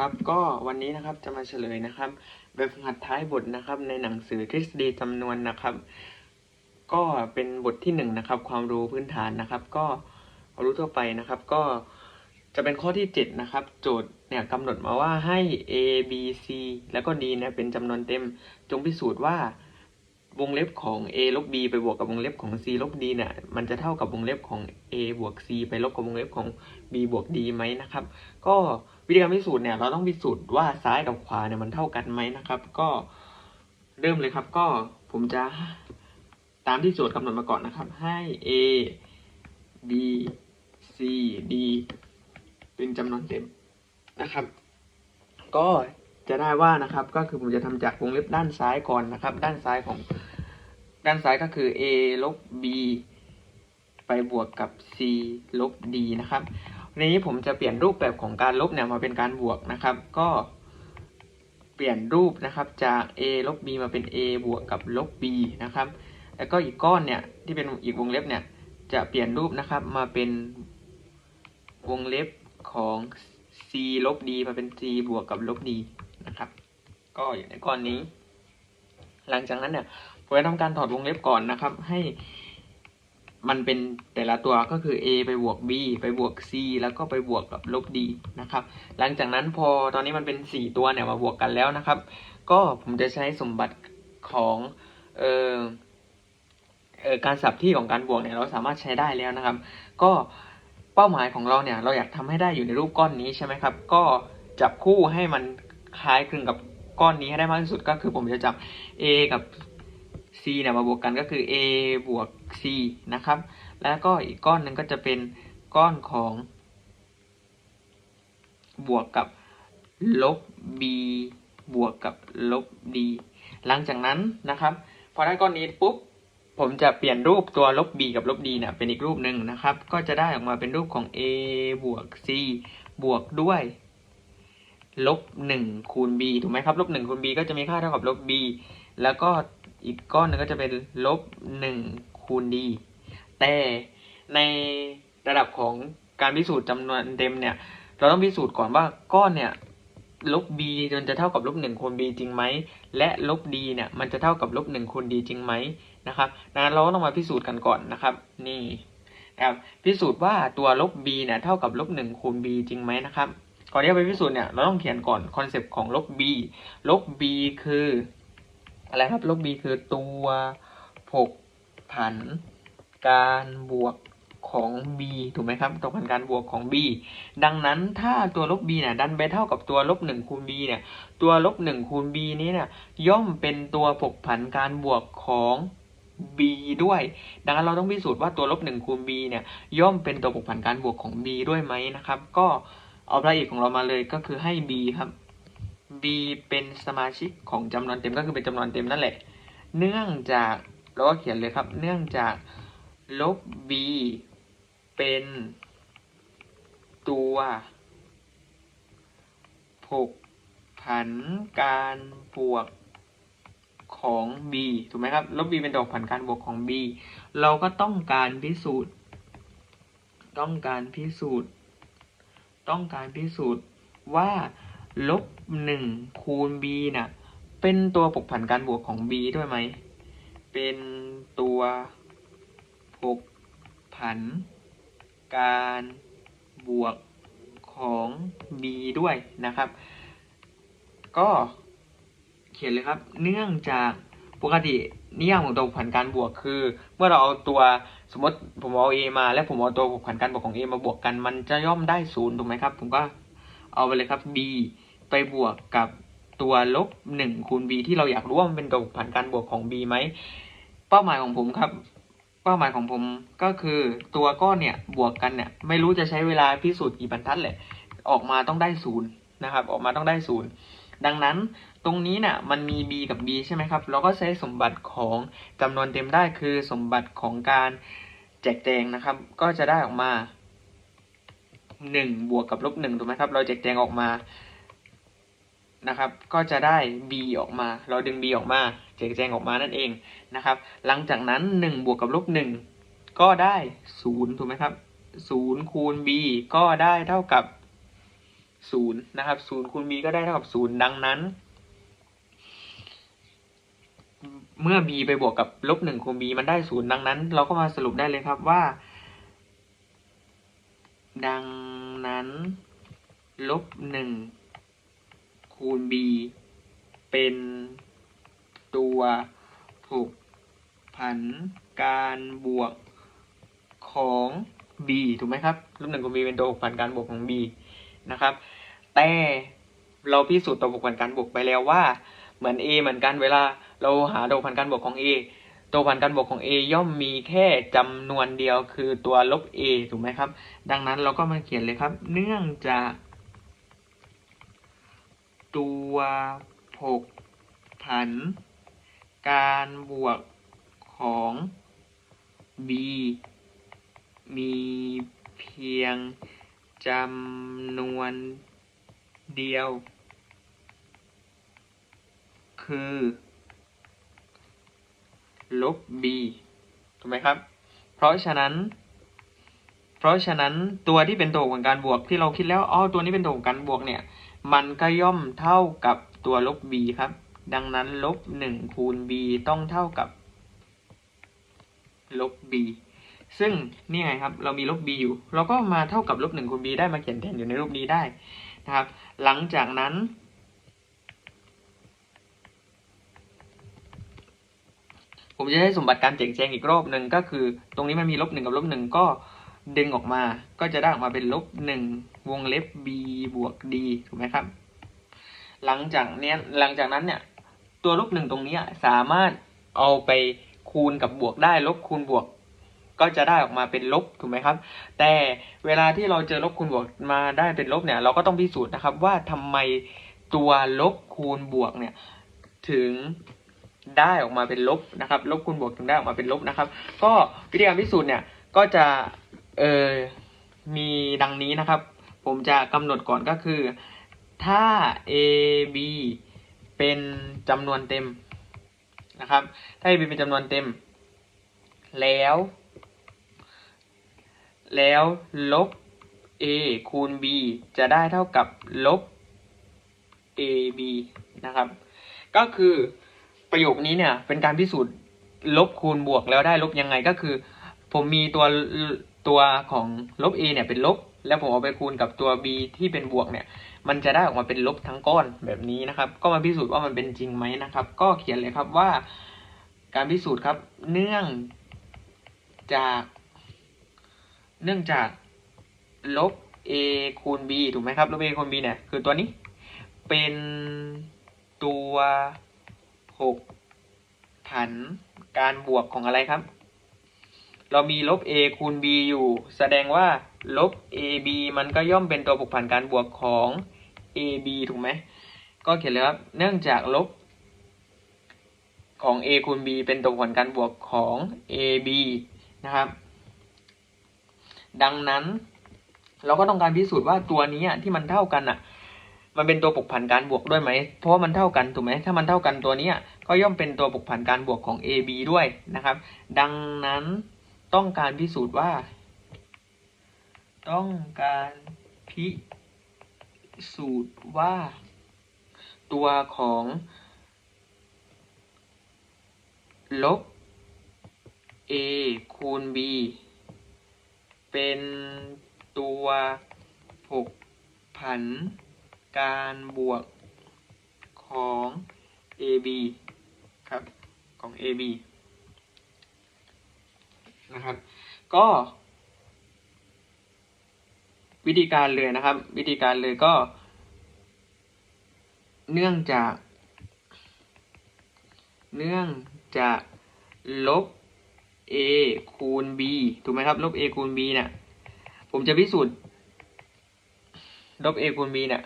ครับก็วันนี้นะครับจะมาเฉลยนะครับ แบบหัดท้ายบทนะครับในหนังสือทฤษฎีจำนวนนะครับ ก็เป็นบทที่หนึ่งนะครับ ความรู้พื้นฐานนะครับ ก็ความรู้ทั่วไปนะครับ ก็จะเป็นข้อที่เจ็ดนะครับ โจทย์เนี่ยกำหนดมาว่าให้ a b c แล้วก็ d เนี่ยเป็นจำนวนเต็ม จงพิสูจน์ว่าวงเล็บของ a ลบ b ไปบวกกับวงเล็บของ c ลบ d เนี่ย มันจะเท่ากับวงเล็บของ a บวก c ไปลบกับวงเล็บของ b บวก d ไหมนะครับ ก็ วิธีการพิสูจน์เนี่ยเราต้องพิสูจน์ว่าซ้ายกับขวาเนี่ยมันเท่ากันไหมนะครับ ก็เริ่มเลยครับก็ผมจะตามที่โจทย์กำหนดมาก่อนนะครับ ให้ a b c d เป็นจำนวนเต็มนะครับ ก็จะได้ว่านะครับก็คือผมจะทำจากวงเล็บด้านซ้ายก่อนนะครับ ด้านซ้ายของด้านซ้ายก็คือ a ลบ b ไปบวกกับ c ลบ d นะครับ ในนี้ผมจะเปลี่ยนรูปแบบของการลบเนี่ยมาเป็นการบวกนะครับ ก็เปลี่ยนรูปนะครับจาก a ลบ b มาเป็น a บวกกับลบ b นะครับ แล้วก็อีกก้อนเนี่ยที่เป็นอีกวงเล็บเนี่ยจะเปลี่ยนรูปนะครับมาเป็นวงเล็บของ c ลบ d มาเป็น c บวกกับลบ d นะครับ ก็อยู่ในก้อนนี้ หลังจากนั้นเนี่ยผมจะทำการถอดวงเล็บก่อนนะครับ ให้ มันเป็นแต่ละตัวก็คือ a ไปบวก b ไปบวก c แล้วก็ไปบวกกับลบ d นะครับ หลังจากนั้นพอตอนนี้มันเป็น 4 ตัวเนี่ยมาบวกกันแล้วนะครับ ก็ผมจะใช้สมบัติของเอ่อเอ่อการสับที่ของการบวกเนี่ยเราสามารถใช้ได้แล้วนะครับ ก็เป้าหมายของเราเนี่ยเราอยากทำให้ได้อยู่ในรูปก้อนนี้ใช่ไหมครับ ก็จับคู่ให้มันคล้ายคลึงกับก้อนนี้ให้ได้มากที่สุดก็คือผมจะจับ a กับ c เนี่ยมาบวกกันก็คือ a บวก c นะครับ แล้วก็อีกก้อนหนึ่งก็จะเป็นก้อนของ บวกกับลบ b บวกกับลบ d หลังจากนั้นนะครับ พอได้ก้อนนี้ปุ๊บ ผมจะเปลี่ยนรูปตัวลบ b กับลบ d เนี่ยเป็นอีกรูปหนึ่งนะครับ ก็จะได้ออกมาเป็นรูปของ a บวก c บวกด้วยลบหนึ่งคูณ b ถูกไหมครับลบหนึ่งคูณ b ก็จะมีค่าเท่ากับลบ b แล้วก็ อีกก้อนหนึงก็จะเป็นลบหนึ่งคูณ d แต่ในระดับของการพิสูจน์จำนวนเต็มเนี่ย เราต้องพิสูจน์ก่อนว่าก้อนเนี่ยลบ b จนจะเท่ากับลบหนึ่งคูณ b จริงไหม และลบ d เนี่ยมันจะเท่ากับลบหนึ่งคูณ d จริงไหมนะครับดังนั้นเราก็ต้องมาพิสูจน์กันก่อนนะครับ นี่นะครับพิสูจน์ว่าตัวลบ b เนี่ยเท่ากับลบหนึ่งคูณ b จริงไหมนะครับก่อนที่จะไปพิสูจน์เนี่ยเราต้องเขียนก่อนคอนเซปต์ของลบ b ลบ b คือ อะไรครับ ลบ b คือตัวผกผันการบวกของ b ถูกไหมครับตัวผันการบวกของ b ดังนั้นถ้าตัวลบ b เนี่ยดันไปเท่ากับตัวลบหนึ่งคูณ b เนี่ย ตัวลบหนึ่งคูณ b นี้เนี่ยย่อมเป็นตัวผกผันการบวกของ b ด้วย ดังนั้นเราต้องพิสูจน์ว่าตัวลบหนึ่งคูณ b เนี่ย ย่อมเป็นตัวผกผันการบวกของ b ด้วยไหมนะครับ ก็เอาพระเอกของเรามาเลยก็คือให้ b ครับ b เป็นสมาชิกของจำนวนเต็มก็คือเป็นจำนวนเต็มนั่นแหละ เนื่องจากเราก็เขียนเลยครับ เนื่องจากลบ b เป็นตัวผกผันการบวกของ b ถูกไหมครับ ลบ b เป็นตัวผกผันการบวกของ b เราก็ต้องการพิสูจน์ ต้องการพิสูจน์ ต้องการพิสูจน์ว่า ลบหนึ่งคูณ b น่ะ เป็นตัวผกผันการบวกของ b ด้วยไหม เป็นตัวผกผันการบวกของ b ด้วยนะครับ ก็เขียนเลยครับ เนื่องจากปกตินิยามของตัวผกผันการบวกคือ เมื่อเราเอาตัวสมมติผมเอา a มา และผมเอาตัวผกผันการบวกของ a มาบวกกัน มันจะย่อมได้ศูนย์ถูกไหมครับ ผมก็เอาไปเลยครับ b ไปบวกกับตัวลบหนึ่งคูณ b ที่เราอยากรู้ว่ามันเป็นตัวผกผันการบวกของ b ไหม เป้าหมายของผมครับ เป้าหมายของผมก็คือตัวก้อนเนี่ยบวกกันเนี่ยไม่รู้จะใช้เวลาพิสูจน์กี่บรรทัดแหละ ออกมาต้องได้ศูนย์นะครับ ออกมาต้องได้ศูนย์ดังนั้นตรงนี้เนี่ยมันมี b กับ b ใช่ไหมครับ เราก็ใช้สมบัติของจำนวนเต็มได้คือสมบัติของการแจกแจงนะครับ ก็จะได้ออกมาหนึ่งบวกกับลบหนึ่งถูกไหมครับ เราแจกแจงออกมา นะครับ ก็จะได้ b ออกมา เราดึง b ออกมาแจกแจงออกมานั่นเองนะครับ หลังจากนั้นหนึ่งบวกกับลบหนึ่งก็ได้ศูนย์ถูกไหมครับศูนย์คูณ b ก็ได้เท่ากับศูนย์นะครับศูนย์คูณ b ก็ได้เท่ากับศูนย์ดังนั้น เมื่อ b ไปบวกกับลบหนึ่งคูณ b มันได้ศูนย์ดังนั้น เราก็มาสรุปได้เลยครับว่า ดังนั้นลบหนึ่ง คูณ b เป็นตัวผูกผันการบวกของ b ถูกไหมครับลบหนึ่งคูณ b เป็นตัวผูกผันการบวกของ b นะครับ แต่เราพิสูจน์ตัวผูกผันการบวกไปแล้วว่า เหมือน a เหมือนกันเวลาเราหาตัวผูกผันการบวกของ a ตัวผูกผันการบวกของ a ย่อมมีแค่จำนวนเดียวคือตัวลบ a ถูกไหมครับ ดังนั้นเราก็มาเขียนเลยครับ เนื่องจาก ตัวผกผัน การบวกของ b มีเพียงจำนวนเดียว คือ ลบ b ถูกไหมครับ เพราะฉะนั้น เพราะฉะนั้นตัวที่เป็นตัวของการบวกที่เราคิดแล้วอ๋อตัวนี้เป็นตัวของการบวกเนี่ย มันก็ย่อมเท่ากับตัวลบ b ครับ ดังนั้นลบ1คูณ b ต้องเท่ากับลบ b ซึ่งนี่ไงครับ เรามีลบ b อยู่ เราก็มาเท่ากับลบ1คูณ b ได้มาเขียนแทนอยู่ในรูปนี้ได้นะครับ หลังจากนั้น ผมจะให้สมบัติการเจ๋งแจงอีกรอบหนึ่งก็คือ ตรงนี้มันมีลบหนึ่งกับลบหนึ่งก็ ดึงออกมาก็จะได้ออกมาเป็นลบหนึ่งวงเล็บ b บวก d ถูกไหมครับ หลังจากเนี้ยหลังจากนั้นเนี่ย ตัวลบหนึ่งตรงนี้สามารถเอาไปคูณกับบวกได้ลบคูณบวก ก็จะได้ออกมาเป็นลบถูกไหมครับ แต่เวลาที่เราเจอลบคูณบวกมาได้เป็นลบเนี่ย เราก็ต้องพิสูจน์นะครับว่าทำไมตัวลบคูณบวกเนี่ย ถึงได้ออกมาเป็นลบนะครับ ลบคูณบวกถึงได้ออกมาเป็นลบนะครับ ก็วิธีการพิสูจน์เนี่ยก็จะ เออมีดังนี้นะครับ ผมจะกำหนดก่อนก็คือ ถ้า a b เป็นจำนวนเต็มนะครับ ถ้า a b เป็นจำนวนเต็ม แล้ว แล้วลบ a คูณ b จะได้เท่ากับลบ ab นะครับ ก็คือประโยคนี้เนี่ยเป็นการพิสูจน์ลบคูณบวกแล้วได้ลบยังไงก็คือ ผมมีตัว ตัวของลบ a เนี่ยเป็นลบ แล้วผมเอาไปคูณกับตัว b ที่เป็นบวกเนี่ย มันจะได้ออกมาเป็นลบทั้งก้อนแบบนี้นะครับ ก็มาพิสูจน์ว่ามันเป็นจริงไหมนะครับ ก็เขียนเลยครับว่า การพิสูจน์ครับ เนื่องจาก เนื่องจากลบ a คูณ b ถูกไหมครับ ลบ a คูณ b เนี่ย คือตัวนี้ เป็นตัวหกผันการบวกของอะไรครับ เรามีลบ a คูณ b อยู่ แสดงว่าลบ ab มันก็ย่อมเป็นตัวผกผันการบวกของ ab ถูกไหม ก็เขียนเลยครับ เนื่องจากลบของ a คูณ b เป็นตัวผกผันการบวกของ ab นะครับ ดังนั้น เราก็ต้องการพิสูจน์ว่าตัวนี้ที่มันเท่ากันอะ มันเป็นตัวปกผันการบวกด้วยไหม เพราะว่ามันเท่ากันถูกไหม ถ้ามันเท่ากันตัวนี้ก็ย่อมเป็นตัวปกผันการบวกของ AB ด้วยนะครับ ดังนั้น ต้องการพิสูจน์ว่า ต้องการพิสูจน์ว่า ตัวของ ลบ a คูณ b เป็นตัวผกผันการบวกของ AB ครับ ของ AB นะครับ ก็ วิธีการเลยนะครับ วิธีการเลยก็ เนื่องจาก เนื่องจากลบ a คูณ b ถูกไหมครับ ลบ a คูณ b เนี่ยผมจะพิสูจน์ ลบ a คูณ b เนี่ย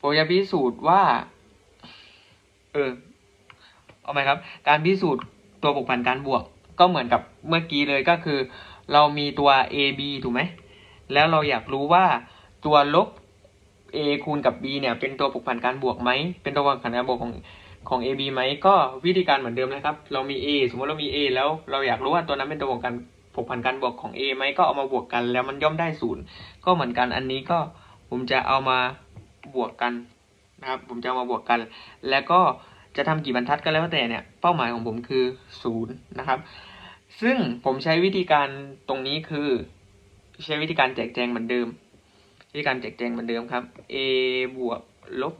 ผมจะพิสูจน์ว่า เออ เอาไหมครับ การพิสูจน์ตัวบวกผันการบวก ก็เหมือนกับเมื่อกี้เลยก็คือ เรามีตัว a b ถูกไหม แล้วเราอยากรู้ว่าตัวลบ a คูณกับ b เนี่ย เป็นตัวบวกผันการบวกไหม เป็นตัวบวกผันการบวกของของ a b ไหม ก็วิธีการเหมือนเดิมนะครับ เรามี a สมมติเรามี a แล้วเราอยากรู้ว่าตัวนั้นเป็นตัวบวกกันบวกผันการบวกของ a ไหม ก็เอามาบวกกัน แล้วมันย่อมได้ศูนย์ก็เหมือนกันอันนี้ก็ผมจะเอามาบวกกันนะครับ ผมจะเอามาบวกกัน แล้วก็ จะทำกี่บรรทัดก็แล้วแต่เนี่ย เป้าหมายของผมคือศูนย์นะครับ ซึ่งผมใช้วิธีการตรงนี้คือ ใช้วิธีการแจกแจงเหมือนเดิม วิธีการแจกแจงเหมือนเดิมครับ a บวกลบ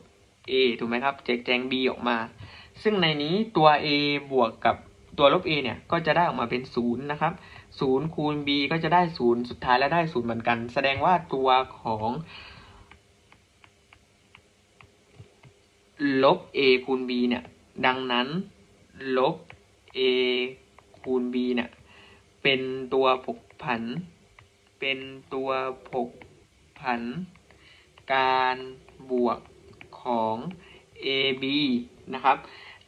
a ถูกไหมครับ แจกแจง b ออกมา ซึ่งในนี้ตัว a บวกกับตัวลบ a เนี่ยก็จะได้ออกมาเป็นศูนย์นะครับศูนย์คูณ b ก็จะได้ศูนย์สุดท้ายแล้วได้ศูนย์เหมือนกัน แสดงว่าตัวของ ลบ a คูณ b เนี่ย ดังนั้น ลบ a คูณ b เนี่ย เป็นตัวผกผัน เป็นตัวผกผัน การบวกของ ab นะครับ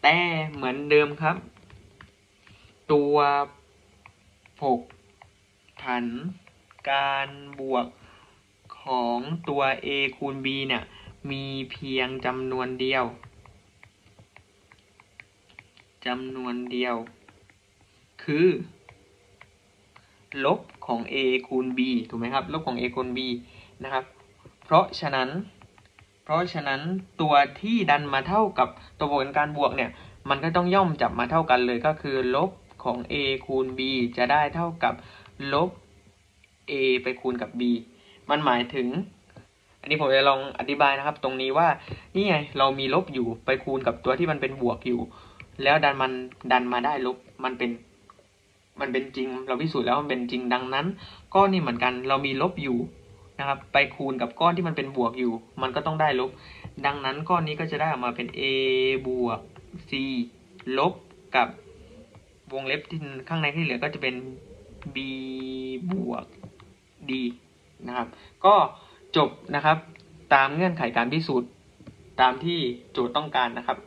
แต่เหมือนเดิมครับ ตัวผกผัน การบวกของตัว a คูณ b เนี่ย มีเพียงจำนวนเดียวจำนวนเดียว คือ ลบของ a คูณ b ถูกไหมครับ ลบของ a คูณ b นะครับ เพราะฉะนั้น เพราะฉะนั้นตัวที่ดันมาเท่ากับตัวผลการบวกเนี่ย มันก็ต้องย่อมจับมาเท่ากันเลยก็คือ ลบของ a คูณ b จะได้เท่ากับลบ a ไปคูณกับ b มันหมายถึง นนี้ผมจะลองอธิบายนะครับ ตรงนี้ว่านี่ไงเรามีลบอยู่ไปคูณกับตัวที่มันเป็นบวกอยู่ แล้วดันมันดันมาได้ลบมันเป็น มันเป็นจริง เราพิสูจน์แล้วมันเป็นจริงดังนั้น ก้อนนี้เหมือนกันเรามีลบอยู่นะครับ ไปคูณกับก้อนที่มันเป็นบวกอยู่ มันก็ต้องได้ลบ ดังนั้นก้อนนี้ก็จะได้ออกมาเป็น a บวก c ลบกับวงเล็บที่ข้างในที่เหลือก็จะเป็น b บวก d นะครับ ก็ จบนะครับ ตามเงื่อนไขการพิสูจน์ ตามที่โจทย์ต้องการนะครับ